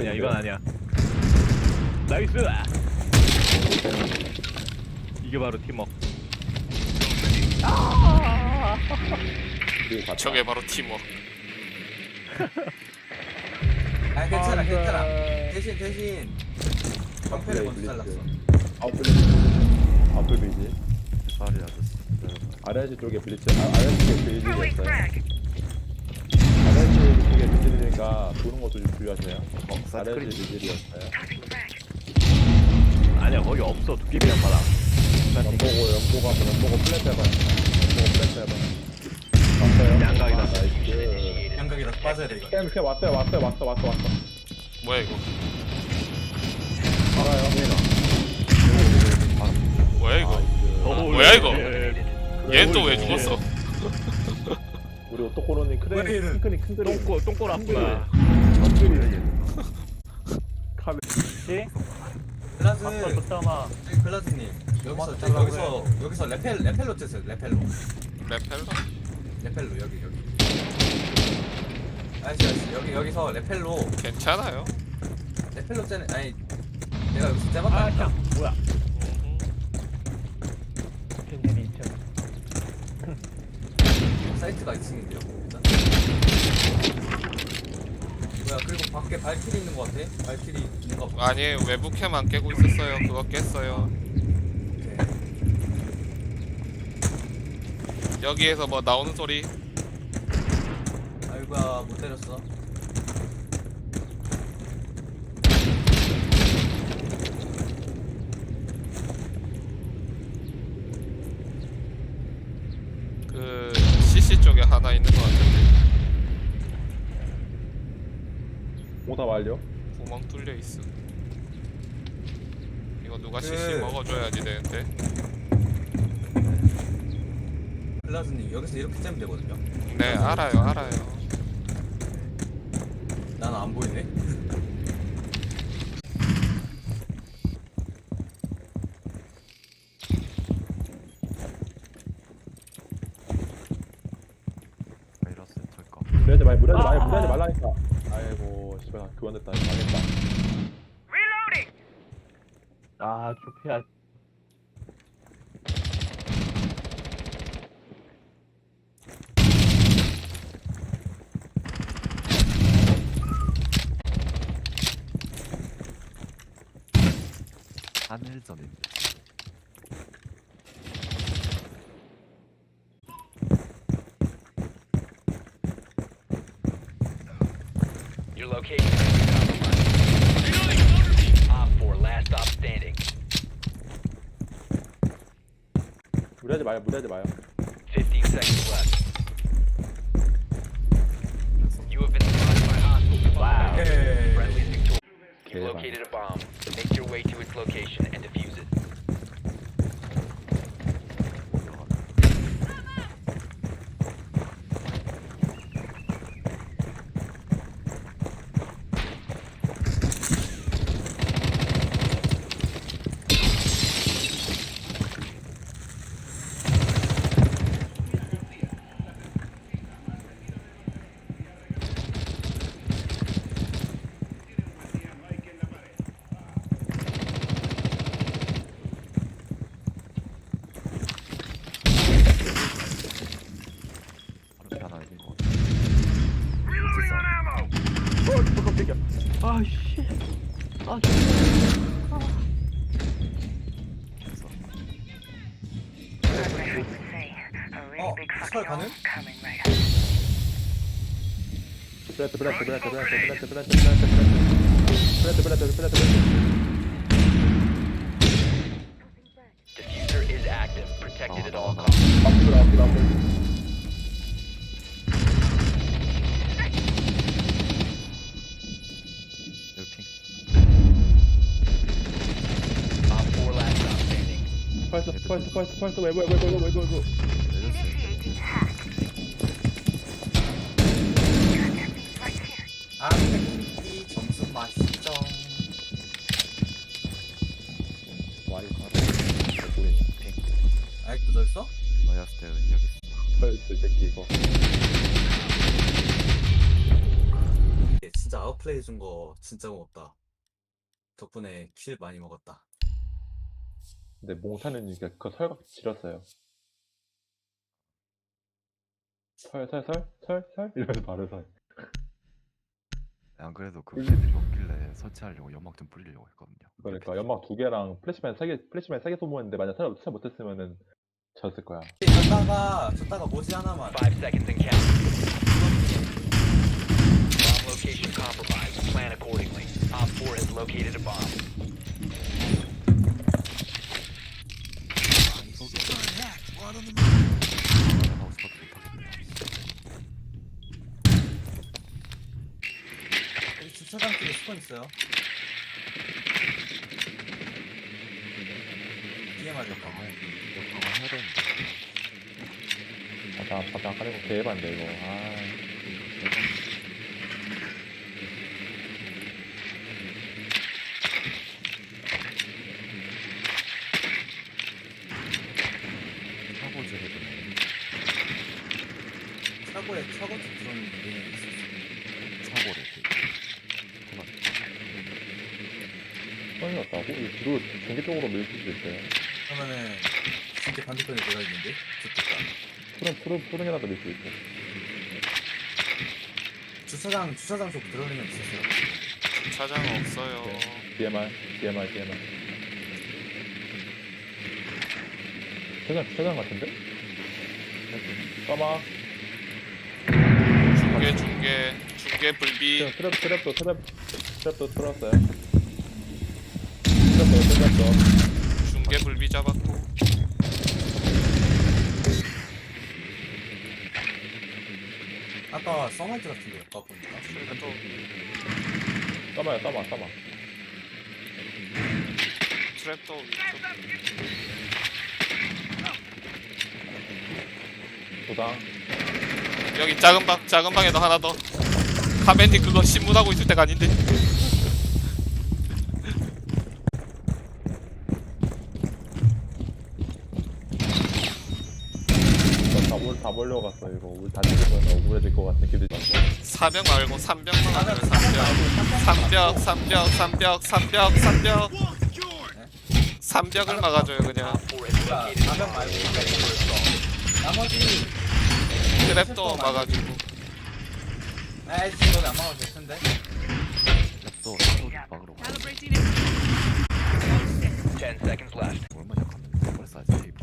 아니야 이건 아니야 나이스 이게 바로 팀워크. 저게 바로 팀워크. 아 괜찮아. 괜찮아 대신 대신 방패를 먼저. 잘랐어 아웃 블리츠. 아웃 블리츠. 발이 아저씨 아래지 쪽에 블리츠. 아, 아래지 쪽에 블리츠였어요. 아래지 쪽에 블리츠니까 도는 것도 좀 주의하세요. 어, 아래지 블리츠였어요. 아니야 거기 없어 도깨비랑 바다 연보고 연보고 한번 연보고 플랫 해봐요. 연보고 플랫 해봐요. 왔어요. 양각이다. 아, 나이스. 양각이라서 빠져야 돼 이거 캠, 캠 왔어요, 왔어요, 왔어, 왔어, 왔어. 뭐야 이거? 알아요. 뭐야 이거? 어, 뭐야, 이거? 예. 얘는 또왜 죽었어? 그림. 똥꼬 똥꼬 났구나 카메. 글라즈 아. 저기 글라즈님. 여기서 저기 여기서 여기서 레펠 레펠로 쬐세요 레펠로. 레펠러? 레펠로 여기 여기. 아저씨 아저씨 여기 여기서 레펠로. 괜찮아요. 레펠로 쬐네 아니 내가 여기서 아 쬐봤다니까. 참 뭐야 사이트가 2층인데요 일단 뭐야 그리고 밖에 발키리 있는 거 같아 발키리 봐. 아니 외부캠 안 깨고 있었어요. 그거 깼어요. 오케이. 여기에서 뭐 나오는 소리? 아이고야 못 때렸어 그 쪽에 하나 있는 것 같은데 오다 완료. 구멍 뚫려 있어. 이거 누가 그- CC 먹어줘야지 되는데. 글라즈님 여기서 이렇게 쬐면 되거든요 네 알아요 알아요. 나는 안 보이네 무리하지 마, 무리하지 말라니까. 아이고, 시발, 교환됐다, 망했다. Reloading. 아 좁혀야 하늘전입니다. Your location has been compromised. Op 4, last stop standing. 무리하지 마요, 무리하지 마요. 15 seconds left. You have been spotted by hostiles. Wow. 오케이 Friendly victorious. You 개발. located a bomb. Make your way to its location and defuse 트, 블레트, 블레트, 블레트, 블레트, 블레트, 블레트, 블레트. Diffuser is active. Protected at all costs. 펄스, 펄스, 펄스, 펄스, 외부, 외부, 외부, 외부, 외부. 내렸어요 아이 점수 맛있죠 와, 이거 가라. 잘 보이네. 아직도 저 있어? 마이어스 때 여기 있어 펄스, 이 새끼, 이거. 예, 진짜 아웃플레이 준 거 진짜 고맙다. 덕분에 킬 많이 먹었다. 근데 몽타는니까 그거 설각 지렸어요. 설, 설, 설, 설, 설? 이러면서 바로 설. 안 그래도 그 음. 애들이 없길래 설치하려고 연막 좀 뿌리려고 했거든요. 그러니까 연막 두 개랑 플래시맨 세 개, 플래시맨 세개 소모했는데 만약 설, 설 못했으면은 졌을 거야. 졌다가 졌다가 모지 하나만. Five seconds and counting. Bomb location compromised. Plan accordingly. Op 4 has located a bomb. 하고 스파트 못하겠네요. 여기 주차장 쪽에 스폰 있어요. 뒤에 맞을까? 이거 방어해야 되는데. 바다, 바다 까는 거 개반데, 이거. 아, 사고지 해도 차고에 차고 쪽 들어오는 게 있었어. 사고를 손이 났다고? 이거 전기 쪽으로 밀 수도 있어요. 그러면은 진짜 반대편에 들어 있는데 좋겠다. 푸른, 푸른, 푸른이라도 밀 수 있고. 주차장 주차장 쪽 들어오는 있었어요. 차장 없어요. DMR, DMR, DMR. 최장, 최장 같은데? 까마. 중계 중계 중계 불비. 트랩, 트랩도, 트랩, 트랩도 틀었어요. 트랩도, 트랩도. 중계 불비 잡았고. 아까 써마이트 같은 데 아까 보니까. 그래도 까마야, 까마, 까마. 트랩도 위쪽. 도당. 여기 작은 방 작은 방에도 하나 더. 카멘이 그거 신문하고 있을 때가 아닌데. 다, 몰, 몰려갔어, 이거. 우리 다 죽으면 억울해질 것 같은 기분이 들어. 사병 말고 삼병만 하면 삼병. 삼벽 삼벽 삼벽 삼벽 삼벽. 삼벽을 막아줘요 그냥. Op 4 has 자, located a 가면. 말고. 나머지 트랩도 막아주고. 에이 지금 안 막아도 될 텐데. 또 막으러 가. 10 seconds left. 얼마 약하면 벌써 아직 테이프.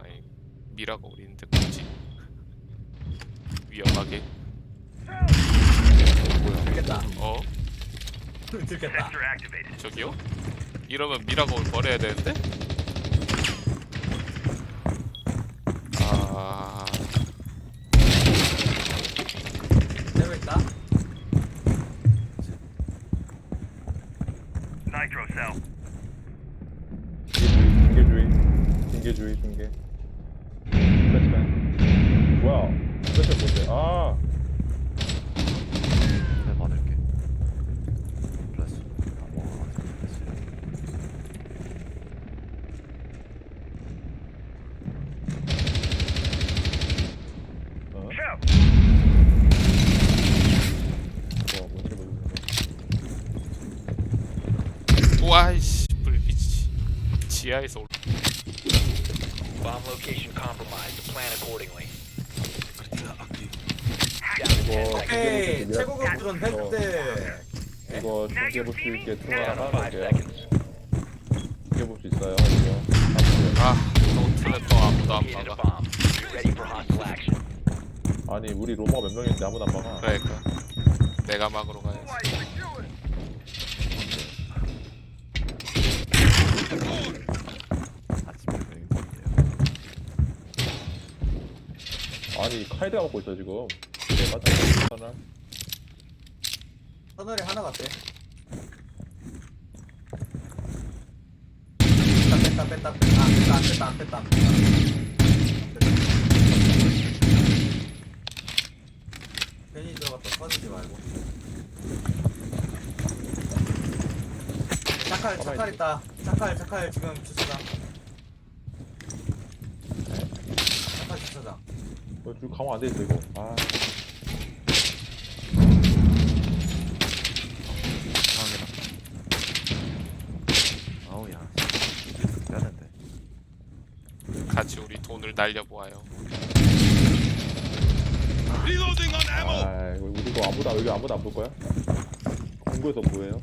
아니 미라가 우리는데 굳이 위험하게. 들겠다. 어? 들겠다. 저기요? 이러면 미라골 버려야 되는데? 아... 내고 있다. 징계. 플래시맨. 뭐야? 플래시 뭔데? 아! 네, 받을게. 플래시. 다 먹어가지고 플래시. 어? 뭐야, 뭔지 모르겠네. 우와이씨 불빛이 지하에서 올... Bomb location compromised. Plan accordingly. 이거, 오케이 징계볼 수 최고급 있게 드론 미라- 어, 100대. 이거 징계볼 수 있게 통화 Down 하나 to 5 할게요. seconds. 징계볼 수 있어요, 이거. 아또 트랩도 아무도 안 Located a 막아. 아니, 우리 로머 몇 명인데 아무도 안 막아. 그러니까 내가 막으러 가야지. 아니, 카이드가 먹고 있어, 지금. 네, 맞다. 하나. 터널에 하나 갔대. 뺐다 뺐다 뺐다 뺐다 안 뺐다 안 뺐다 안 뺐다. 빠지지 말고. 차칼 차칼 있다. 차칼 차칼 지금 주차장. 차칼 주차장. 이거 줄 강화 안 돼있어 이거 아 상황이다. 아우 야. 되는데. 같이 우리 돈을 날려보아요. 아 이거 우리 거 아무도 여기 아무도 안 볼 거야? 공구에서 뭐예요?